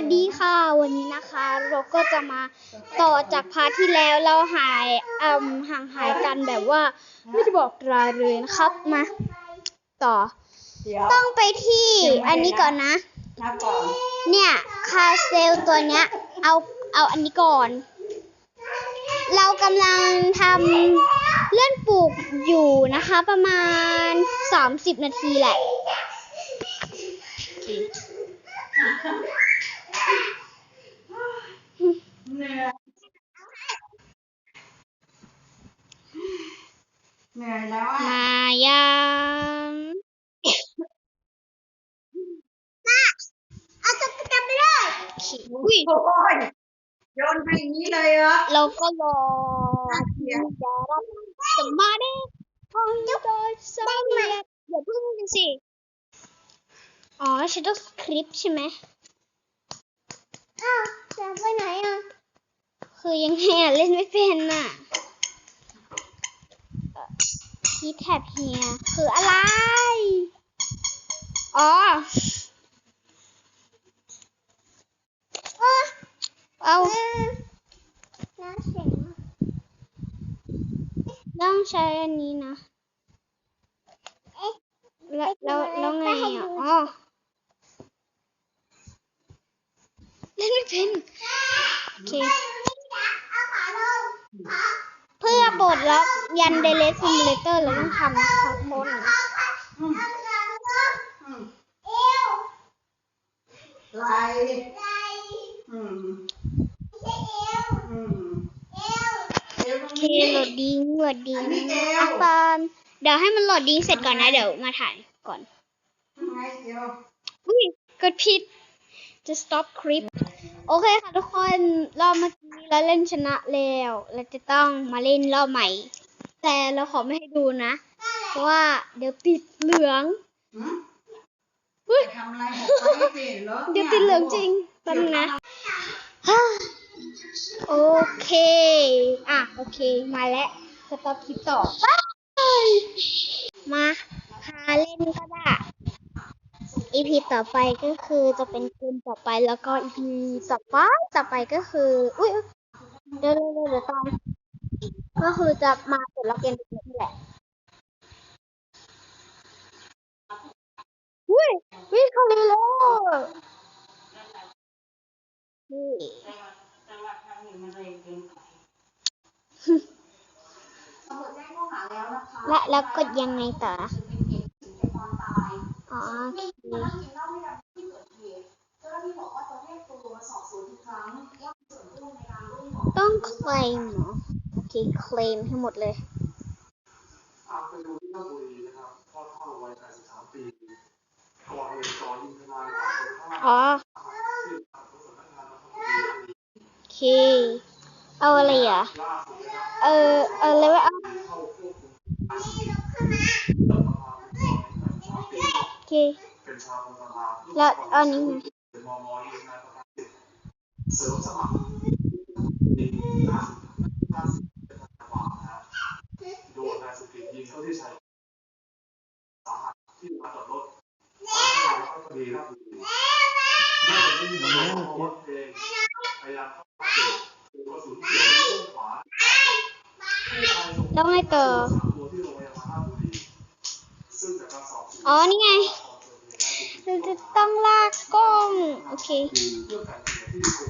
วัสดีค่ะ วันนี้นะคะ เราก็จะมาต่อจากพาร์ทที่แล้วเราหายอืมห่างหายกันแบบว่า ไม่ได้บอกรายเลยนะครับมาต่อเดี๋ยวต้องไปที่อันนี้ก่อนนะนับก่อนเนี่ยคาเซลตัวเนี้ย เอาเอาอันนี้ก่อน เรากำลังทำเล่อนปลูกอยู่นะคะ ประมาณ 30 นาทีแหละ เหนื่อยเหนื่อยแล้วอะมายังเอาตุ๊กตาไปเลยอุ้ยโอ้ยโยนไปอย่างนี้เลยเหรอเราก็รอเดี๋ยวจะรับสมาธิของโดยสมาธิอย่าเพิ่งกันสิอ๋อฉันต้องสคริปต์ใช่ไหม อ้าวจะไปไหนอะ คือยังไงอะ เล่นไม่เป็นน่ะที่แท็บเฮียคืออะไร อ๋อเอาต้องใช้อันนี้นะแล้วแล้วแล้วไงอะ อ๋อ เล่ นไม่เป็นโอเคเพื่อปลดล็อกยันเดเลสซิมูเลเตอร์เราต้องทำข้างบนอืมไหลอืมอืมเอวตรงโอเคนี้โหลดดิ้งโหลดดิ้งอันนี้เอวอัปปอนเดี๋ยวให้มันโหลดดิ้งเสร็จก่อนนะ เดี๋ยวมาถ่ายก่อนไงเดี๋ยวอุ้ยกดผิด จะ stop clip โอเคค่ะทุกคนรอบเมื่อกี้เราเล่นชนะแล้วเราจะต้องมาเล่นรอบใหม่ แต่เราขอไม่ให้ดูนะ เพราะว่าเดี๋ยวติดเหลืองหืมอุ้ยทำอะไรบอกไปไม่เป็นเหรอเดี๋ยวติดเหลืองจริงแป๊บนึงนะโอเค อะโอเค มาแล้วสต็อปคลิปต่อไปมาหาเล่นก็ได้ EP ต่อไปก็คือจะเป็นเกมต่อไปแล้วก็ EP ต่อไปต่อไปก็คือ อุ้ยเดี๋ยวเดี๋ยวเดี๋ยวตอนก็คือจะมาเปิดล็อกเกมนี่แหละอุ้ยวิ่งเข้าเลยแล้วนี่จังหวัดทางหนึ่งมันเร็วเกินไปตำรวจแล้วนะและแล้วกดยังไงต่อนะ เป็นเหตุถึงแก่ความตายอ๋อโอเคนั่งกินเหล้าด้วยกันที่เกิดเหตุเจ้าหน้าที่บอกว่าจะเรียกตัวมาสอบสวนอีกครั้งย่อมมีส่วนร่วมในการร่วมก่อต้องเคลมเหรอโอเคเคลมให้หมดเลยอาไปดูที่ลบบุรีนะครับพ่อเฒ่าวัย83ปีก่อเหตุจ่อยิงทนายฝ่ายตรงข้ามอ๋อที่ทางสำนักงานนครปฐมโอเคเอาอะไรอะ ล่าสุดนะครับเออ เออเลยว่าเอาเข้าควบคุมตัวประธานเป็นชาวโอเค แล้วอันนี้โดนนายสกิยิงเข้ที่ชาสาหัสที่ร้านจอดถสาหัสเข้าดีรับดีแม่ไม่มีเงิเพราะว่าเพงพยายามเข้าไปถูกกระสุนเฉียนขวาแล้วไงต่ออ๋อ นี่ไง เราจะต้องลากกล้อง โอเค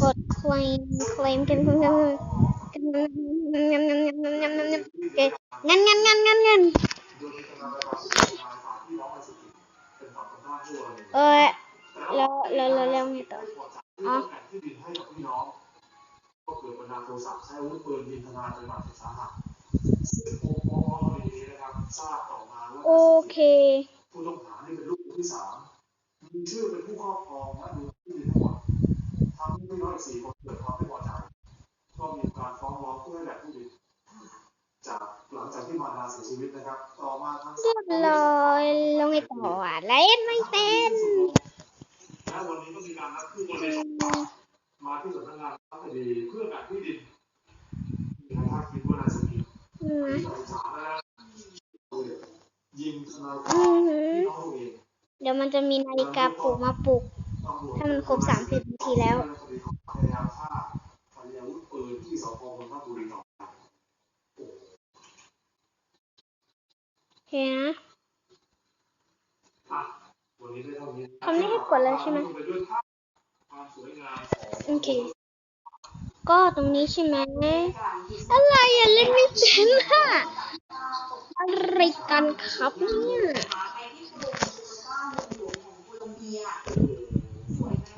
กดเคลมเคลมกันกันกันกันกันกันกันกันกันกันกันงั้นงั้นงั้นงั้นโดยมีกำลังระบาดสุดท้ายฝ่ายพี่น้องในสุกิเออแล้วแล้วแล้วไงต่ออ๋อให้พี่น้องก็เกิดบันดาลโทสะใช้อาวุธปืนยิงทนายจนบาดเจ็บสาหัสซึ่งโอปอนี้นะครับทราบต่อมาว่าโอเคผู้ต้องหานี่เป็นลูกที่สาม มีชื่อเป็นผู้ครอบครองและดูที่ดินทั้งหมดทำให้พี่น้องอีกสี่คนเกิดความไม่พอใจก็มีการฟ้องร้องเพื่อให้แหล่งที่ดินจากหลังจากที่มารดาเสียชีวิตนะครับ ต่อมาทางเรียบร้อยล้วไงต่ออะเล่นไม่เป็นและวันนี้ก็มีการนัดผู้บริสุทมาที่สำนักงานพัคดีเพื่อแบ่งที่ดินมีใครคาคิดว่านายสุกิตอืมที่สงสารนะยิงทนายคอืวามมพี่น้องเอง เดี๋ยวมันจะมีนาฬิกาปลุกมาปลุก ถ้ามันครบสามสิบนาทีแล้วโอเคนะทำไม่ให้กดแล้วใช่ไหมโอเค ก็ตรงนี้ใช่ไหมอะไรอะเล่นไม่เป็นอะอะไรกันครับเนี่ย ของโคลอมเบียสวยไหม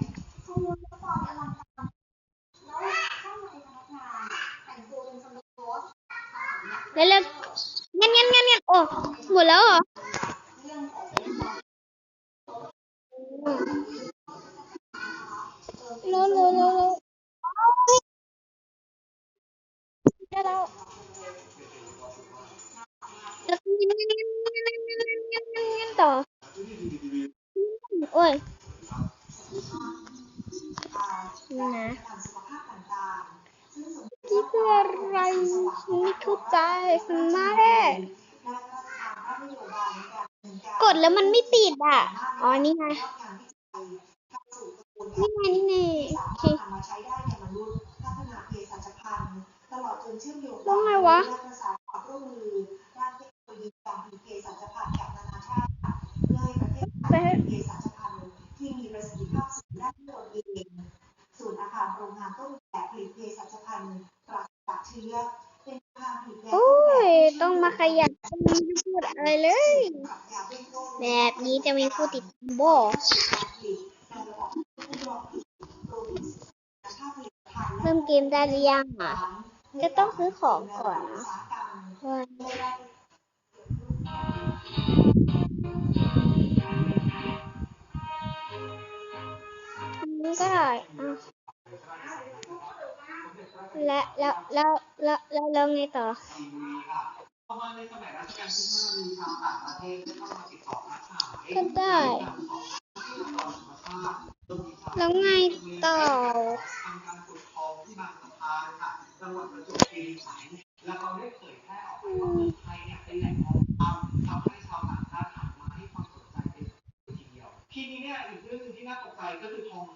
ขบวนรถไฟอลังการแล้วข้างในพนักงานแต่งตัวเป็นสโลโรสทหารเนี่ยแล้วเลิกงั้นงั้นงั้นงั้นโอ้หมดแล้วเหรอเรื่องของเป็นความโลโลโลโลได้แล้วแล้วงั้นงั้นงั้นงั้นงั้นงั้นงั้นงั้นต่อโอ้ยอ่านะการสุขภาพต่างๆซึ่งสมเด็จนี่คืออะไรไม่เข้าใจมาแรกและก็ทางพระนโยบายในการดำเนินการกดแล้วมันไม่ติดอะอ๋อนี่ไงงานวิจัยเข้าสู่กระบวนการนี่ไงนี่ไงที่โอสาเคมารถนำมาใช้ได้ในมนุษย์พัฒนาเภ โอ้ยนะนี่คืออะไรฉันไม่เข้ใจฉันมากเลยกดแล้วมันไม่ติดอะ อ๋อ นี่ไง นี่ไง นี่ไงโอเต้องไงวะ เลย แบบนี้จะมีผู้ติดบ่เริ่มเกมได้หรือยังอะจะต้องซื้อของก่อนนะว่าอันนี้ก็ได้อะและแล้วแล้วแล้วแล้วแล้วไงต่อ เพราะว่าในสมัยรัชกาลที่ห้ามีทางต่างประเทศเข้ามาติดต่อค้าขายก็ได้ แล้วไงต่อทำการขุดทองที่บางสะพานค่ะจังหวัดประจวบคีรีขันธ์แล้วเขาได้เผยแพร่ออกไปว่าเมืองไทยเนี่ยเป็นแหล่งทองคำทำให้ชาวต่างชาติหันมาให้ความสนใจเป็นทีเดียว ทีนี้เนี่ยอีกเรื่องหนึงที่น่าตกใจก็คือทอง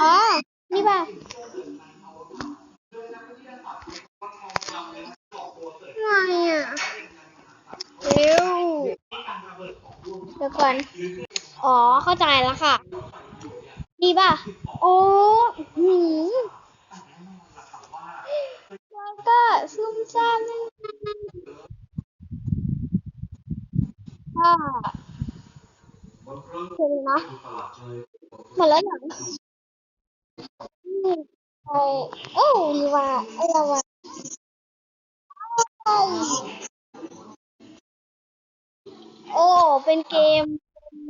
อ๋อ นี่ป่ะไงอะเร็วเดี๋ยวก่อน อ๋อ เข้าใจแล้วค่ะ นี่ป่ะ โอ้หืมแล้วก็ซุ่มซ่ามนั่นก็ถึงนะ หมดแล้วหรอนี่ไปโอ้นี่ว่าอ้เราว่าโอ้ เป็นเกม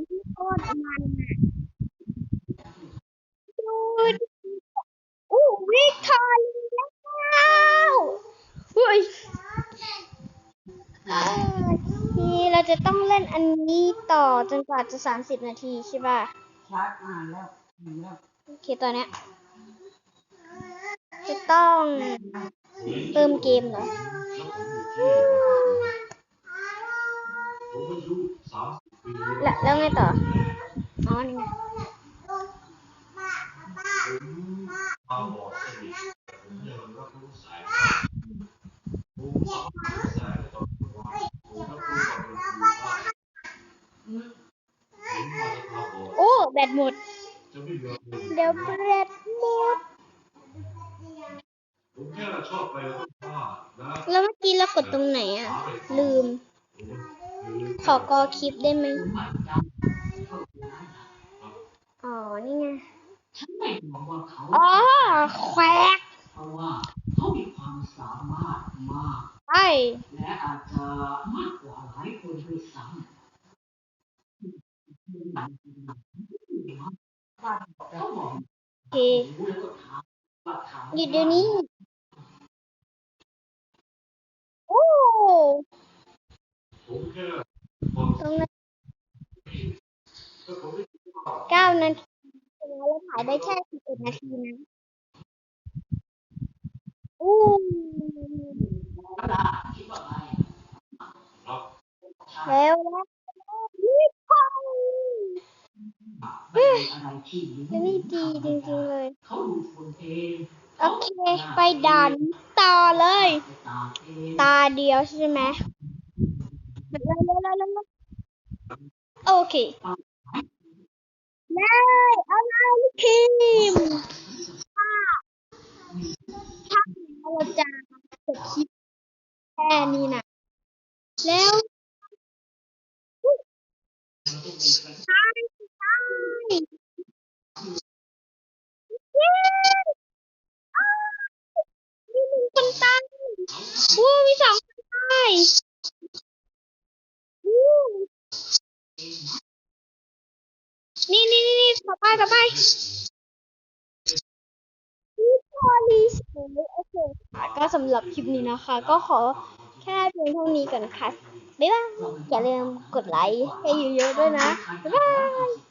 ที่โคตรมันอะดูดโอ้วิกทอรียแล้วเฮ้ยเอ้ยนี่เราจะต้องเล่นอันนี้ต่อจนกว่าจะสามสิบนาทีใช่ป่ะ ชาร์จอ่านแล้วเห็นแล้วโอเคตอนเนี้ยจะต้องเติมเกมเหรอแล้วแล้วไงต่อ อ๋อนี่ไง บตหมด เดี๋ยวแบตหมด แล้วเมื่อกี้เรากดตรงไหนอะลืม ขอกอคลิปได้ไหมอ๋อ นี่ไง อ๋อ แควกใช่และอาจจะมากกว่าหลายคนด้วยซ้ำ โอเคหยุดเดี๋ยวนี้ โอ้ตรงนั้นเก้านาทีแล้วถ่ายได้แค่สิบเอ็ดนาทีนะอู้แล้วแล้ว ไม่มีอะไรที่ดีแล้วนี่ดีจริงๆเลยเขาดูคนเองโอเค ไปด่านต่อเลยไปตามเองตาเดียวใช่ไหมเร็วเร็วเร็วเร็วเร็วโอเคเลยเอาเลยทีมถ้าถ้าเราจะจบคลิปแค่นี้นะ นี่นี่นี่นี่ต่อไปต่อไปนี่พอลีสโอเคค่ะ ก็สำหรับคลิปนี้นะคะ ก็ขอแค่เพียงเท่านี้ก่อนค่ะบ๊ายบาย อย่าลืมกดไลค์ให้เยอะๆด้วยนะ บ๊ายบาย